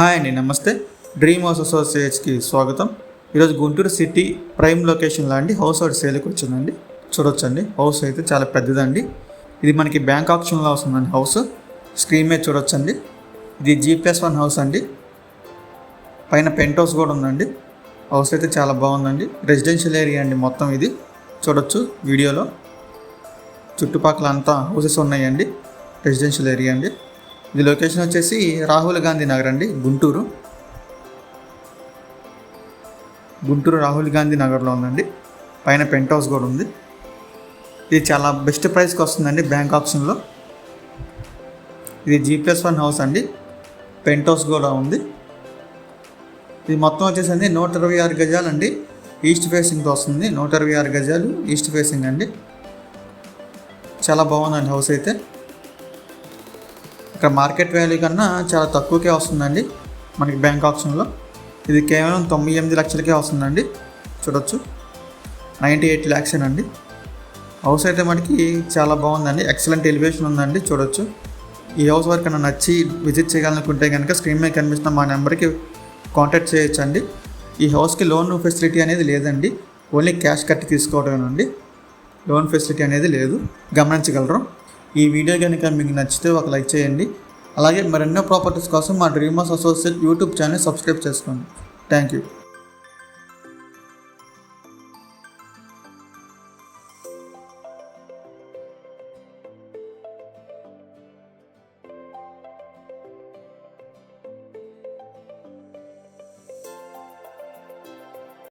Hi అండి నమస్తే. Dream house అసోసియేట్స్కి స్వాగతం. ఈరోజు గుంటూరు సిటీ ప్రైమ్ లొకేషన్లో అండి హౌస్ ఒకటి సేల్కి వచ్చిందండి. చూడొచ్చండి హౌస్ అయితే చాలా పెద్దదండి. ఇది మనకి బ్యాంక్ ఆప్షన్లో వస్తుందండి హౌస్. స్క్రీన్ మీద చూడొచ్చండి. ఇది జీ ప్లస్ వన్ హౌస్ అండి. పైన పెంట్ హౌస్ కూడా ఉందండి. హౌస్ అయితే చాలా బాగుందండి. రెసిడెన్షియల్ ఏరియా అండి మొత్తం ఇది. చూడొచ్చు వీడియోలో. చుట్టుపక్కల అంతా హౌసెస్ ఉన్నాయండి. రెసిడెన్షియల్ ఏరియా అండి. ఇది లొకేషన్ వచ్చేసి రాహుల్ గాంధీ నగర్ అండి గుంటూరు. గుంటూరు రాహుల్ గాంధీ నగర్లో ఉందండి. పైన పెంట్ హౌస్ కూడా ఉంది. ఇది చాలా బెస్ట్ ప్రైస్కి వస్తుందండి బ్యాంక్ ఆప్షన్లో ఇది జీ ప్లస్ వన్ హౌస్ అండి. పెంట్ హౌస్ కూడా ఉంది. ఇది మొత్తం వచ్చేసి నూట ఇరవై ఆరు గజాలు అండి. ఈస్ట్ ఫేసింగ్తో వస్తుంది. నూట ఇరవై ఆరు గజాలు ఈస్ట్ ఫేసింగ్ అండి. చాలా బాగుందండి హౌస్ అయితే. ఇక్కడ మార్కెట్ వాల్యూ కన్నా చాలా తక్కువకే వస్తుందండి మనకి బ్యాంక్ ఆప్షన్లో. ఇది కేవలం తొంభై ఎనిమిది లక్షలకే వస్తుందండి. చూడొచ్చు. నైంటీ ఎయిట్ ల్యాక్స్ అండి హౌస్ అయితే మనకి చాలా బాగుందండి. ఎక్సలెంట్ ఎలివేషన్ ఉందండి. చూడొచ్చు. ఈ హౌస్ వరకు నన్ను నచ్చి విజిట్ చేయాలనుకుంటే కనుక స్క్రీన్ మీద కనిపిస్తున్న మా నెంబర్కి కాంటాక్ట్ చేయొచ్చండి. ఈ హౌస్కి లోన్ ఫెసిలిటీ అనేది లేదండి. ఓన్లీ క్యాష్ కట్టి తీసుకోవడమేనండి లోన్ ఫెసిలిటీ అనేది లేదు. గమనించగలరు. ఈ వీడియో కనుక మీకు నచ్చితే ఒక లైక్ చేయండి. అలాగే మరెన్నో ప్రాపర్టీస్ కోసం మా dreamers associate YouTube channel subscribe చేసుకోండి. Thank you